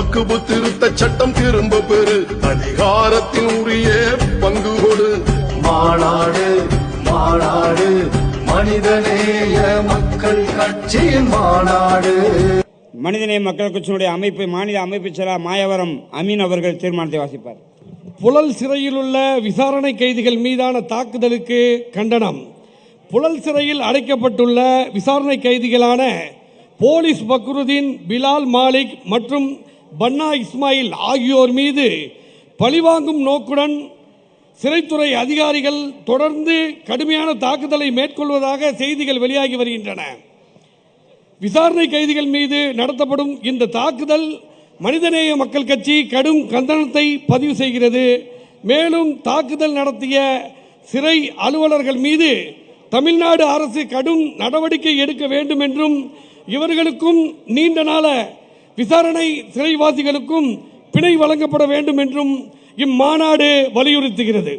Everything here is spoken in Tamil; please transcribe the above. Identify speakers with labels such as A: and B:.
A: வக்குபு திருத்த சட்டம் திரும்ப பெறு. அதிகாரத்தின் உரிய பங்கு கொடு.
B: மாநாடு மாநாடு மனிதநேய மக்கள் கட்சியின் மாநாடு.
C: மனிதநேய மக்கள் கட்சியினுடைய அமைப்பு மாநில அமைப்பு செயலாளர் மாயவரம் அமீன் அவர்கள் தீர்மானத்தை வாசிப்பார்.
D: புழல் சிறையில் உள்ள விசாரணை கைதிகள் மீதான தாக்குதலுக்கு கண்டனம். புழல் சிறையில் அடைக்கப்பட்டுள்ள விசாரணை கைதிகளான போலீஸ் பக்ருதீன் பிலால் மாலிக் மற்றும் பன்னா இஸ்மாயில் ஆகியோர் மீது பழிவாங்கும் நோக்குடன் சிறைத்துறை அதிகாரிகள் தொடர்ந்து கடுமையான தாக்குதலை மேற்கொள்வதாக செய்திகள் வெளியாகி வருகின்றன. விசாரணை கைதிகள் மீது நடத்தப்படும் இந்த தாக்குதல் மனிதநேய மக்கள் கட்சி கடும் கண்டனத்தை பதிவு செய்கிறது. மேலும் தாக்குதல் நடத்திய சிறை அலுவலர்கள் மீது தமிழ்நாடு அரசு கடும் நடவடிக்கை எடுக்க வேண்டும் என்றும் இவர்களுக்கும் நீண்ட நாள விசாரணை சிறைவாசிகளுக்கும் பிணை வழங்கப்பட வேண்டும் என்றும் இம்மாநாடு வலியுறுத்துகிறது.